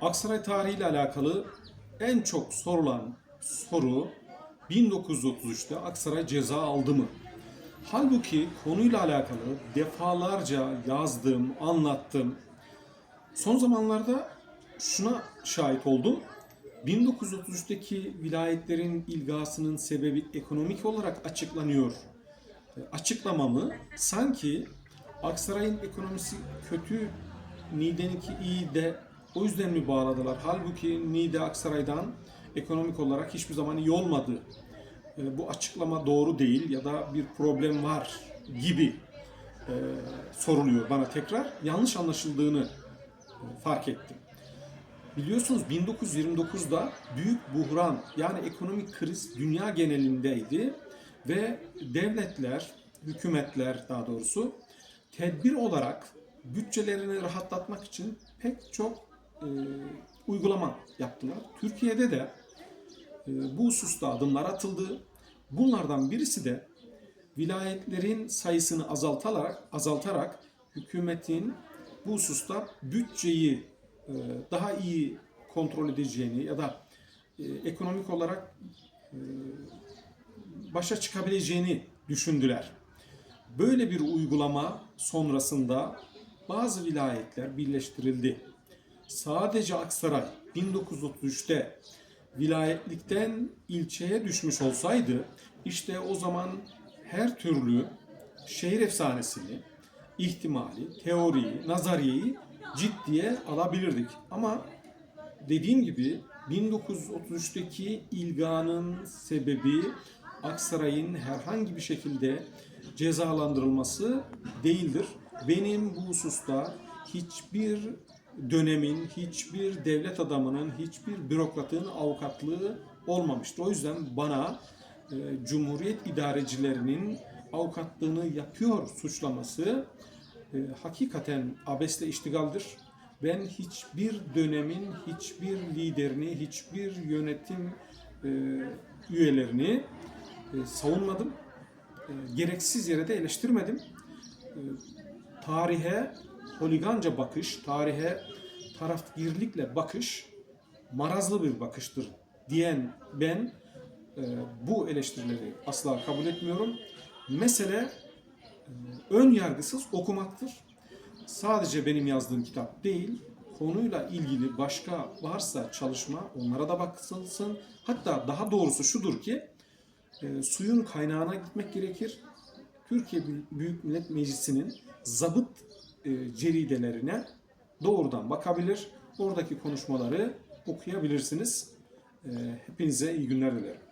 Aksaray tarihi ile alakalı en çok sorulan soru 1933'te Aksaray ceza aldı mı? Halbuki konuyla alakalı defalarca yazdım, anlattım. Son zamanlarda şuna şahit oldum. 1933'teki vilayetlerin ilgasının sebebi ekonomik olarak açıklanıyor. E, Açıklamamı sanki Aksaray'ın ekonomisi kötü, Niğde'ninki iyi de o yüzden mi bağladılar? Halbuki Niğde Aksaray'dan ekonomik olarak hiçbir zaman iyi olmadı. E, Bu açıklama doğru değil ya da bir problem var gibi e, soruluyor bana tekrar. Yanlış anlaşıldığını e, fark ettim. Biliyorsunuz 1929'da büyük buhran yani ekonomik kriz dünya genelindeydi ve devletler, hükümetler daha doğrusu tedbir olarak bütçelerini rahatlatmak için pek çok e, uygulama yaptılar. Türkiye'de de e, bu hususta adımlar atıldı. Bunlardan birisi de vilayetlerin sayısını azaltarak azaltarak hükümetin bu hususta bütçeyi e, daha iyi kontrol edeceğini ya da e, ekonomik olarak e, başa çıkabileceğini düşündüler. Böyle bir uygulama sonrasında bazı vilayetler birleştirildi. Sadece Aksaray 1933'te vilayetlikten ilçeye düşmüş olsaydı işte o zaman her türlü şehir efsanesini, ihtimali, teoriyi, nazariyeyi ciddiye alabilirdik. Ama dediğim gibi 1933'teki ilganın sebebi Aksaray'ın herhangi bir şekilde cezalandırılması değildir. Benim bu hususta hiçbir dönemin, hiçbir devlet adamının, hiçbir bürokratın avukatlığı olmamıştır. O yüzden bana e, Cumhuriyet idarecilerinin avukatlığını yapıyor suçlaması e, hakikaten abesle iştigaldir. Ben hiçbir dönemin hiçbir liderini, hiçbir yönetim e, üyelerini e, savunmadım. E, gereksiz yere de eleştirmedim. E, tarihe holiganca bakış, tarihe tarafgirlikle bakış marazlı bir bakıştır diyen ben e, bu eleştirileri asla kabul etmiyorum. Mesele e, ön yargısız okumaktır. Sadece benim yazdığım kitap değil, konuyla ilgili başka varsa çalışma onlara da bakılsın. Hatta daha doğrusu şudur ki e, suyun kaynağına gitmek gerekir. Türkiye Büyük Millet Meclisi'nin zabıt ceridelerine doğrudan bakabilir. Oradaki konuşmaları okuyabilirsiniz. E, hepinize iyi günler dilerim.